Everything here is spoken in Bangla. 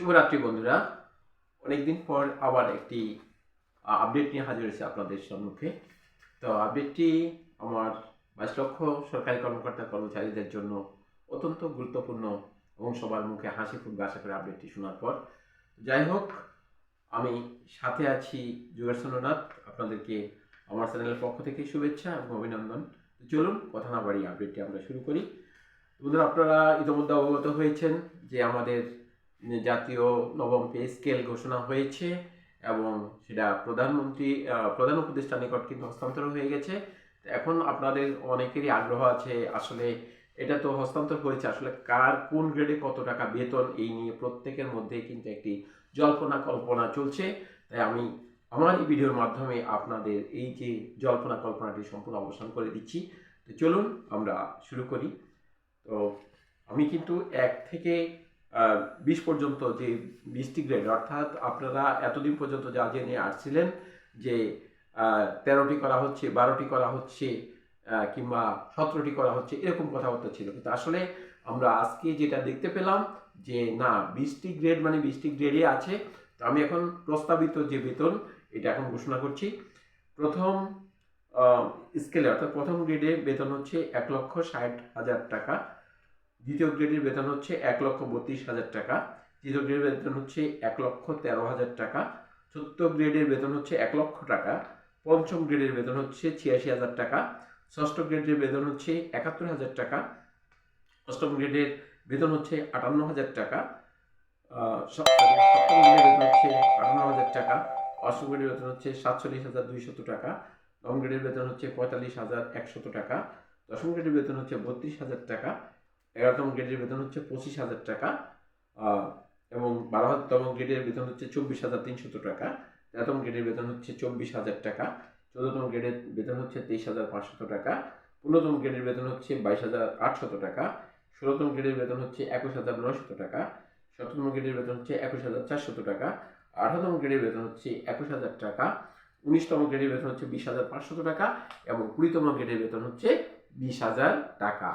শুভরাত্রি বন্ধুরা। অনেকদিন পর আবার একটি আপডেট নিয়ে হাজির হয়েছে আপনাদের সম্মুখে। তো আপডেটটি আমার বাইশ লক্ষ সরকারি কর্মকর্তা কর্মচারীদের জন্য অত্যন্ত গুরুত্বপূর্ণ এবং সবার মুখে হাসি ফুটবে আশা করে আপডেটটি শোনার পর। যাই হোক, আমি সাথে আছি যুগের আপনাদেরকে আমার চ্যানেলের পক্ষ থেকে শুভেচ্ছা এবং অভিনন্দন। চলুন, কথা না বাড়ি আপডেটটি আমরা শুরু করি। বন্ধুরা, আপনারা ইতিমধ্যে অবগত হয়েছেন যে আমাদের জাতীয় নবম পে স্কেল ঘোষণা হয়েছে এবং সেটা প্রধানমন্ত্রী প্রধান উপদেষ্টার নিকট কিন্তু হস্তান্তর হয়ে গেছে। এখন আপনাদের অনেকেরই আগ্রহ আছে আসলে এটা তো হস্তান্তর হয়েছে, আসলে কার কোন গ্রেডে কত টাকা বেতন, এই নিয়ে প্রত্যেকের মধ্যে কিন্তু একটি জল্পনা কল্পনা চলছে। তাই আমি আমার এই ভিডিওর মাধ্যমে আপনাদের এই যে জল্পনা কল্পনাটি সম্পূর্ণ অবসান করে দিচ্ছি। তো চলুন আমরা শুরু করি। তো আমি কিন্তু এক থেকে বিশ পর্যন্ত যে বিশটি গ্রেড, অর্থাৎ আপনারা এতদিন পর্যন্ত যা জেনে আসছিলেন যে তেরোটি করা হচ্ছে, বারোটি করা হচ্ছে কিংবা সতেরোটি করা হচ্ছে, এরকম কথাবার্তা ছিল। কিন্তু আসলে আমরা আজকে যেটা দেখতে পেলাম যে, না বিশটি গ্রেড মানে বিশটি গ্রেডে আছে। তো আমি এখন প্রস্তাবিত যে বেতন, এটা এখন ঘোষণা করছি। প্রথম স্কেলে, অর্থাৎ প্রথম গ্রেডে বেতন হচ্ছে এক লক্ষ ষাট হাজার টাকা। দ্বিতীয় গ্রেডের বেতন হচ্ছে এক লক্ষ বত্রিশ হাজার টাকা তৃতীয় গ্রেডের বেতন হচ্ছে এক লক্ষ তেরো হাজার টাকা চতুর্থ গ্রেডের বেতন হচ্ছে এক লক্ষ টাকা পঞ্চম গ্রেডের বেতন হচ্ছে ছিয়াশি হাজার টাকা ষষ্ঠ গ্রেডের বেতন হচ্ছে একাত্তর হাজার টাকা অষ্টম গ্রেডের বেতন হচ্ছে আটান্ন হাজার টাকা সপ্তম গ্রেডের বেতন হচ্ছে আটান্ন হাজার টাকা অষ্টম গ্রেডের বেতন হচ্ছে সাতচল্লিশ হাজার দুইশত টাকা নবম গ্রেডের বেতন হচ্ছে পঁয়তাল্লিশ হাজার একশত টাকা দশম গ্রেডের বেতন হচ্ছে বত্রিশ হাজার টাকা এগারোতম গ্রেডের বেতন হচ্ছে পঁচিশ হাজার টাকা এবং বারোতম গ্রেডের বেতন হচ্ছে চব্বিশ হাজার তিনশত টাকা তেরোতম গ্রেডের বেতন হচ্ছে চব্বিশ হাজার টাকা চোদ্দতম গ্রেডের বেতন হচ্ছে তেইশ হাজার পাঁচশত টাকা পনেরোতম গ্রেডের বেতন হচ্ছে বাইশ হাজার আটশত টাকা ষোলোতম গ্রেডের বেতন হচ্ছে একুশ হাজার নয়শত টাকা সতেরোতম গ্রেডের বেতন হচ্ছে একুশ হাজার চারশত টাকা আঠারোতম গ্রেডের বেতন হচ্ছে একুশ হাজার টাকা উনিশতম গ্রেডের বেতন হচ্ছে বিশ হাজার পাঁচশত টাকা এবং কুড়িতম গ্রেডের বেতন হচ্ছে বিশ হাজার টাকা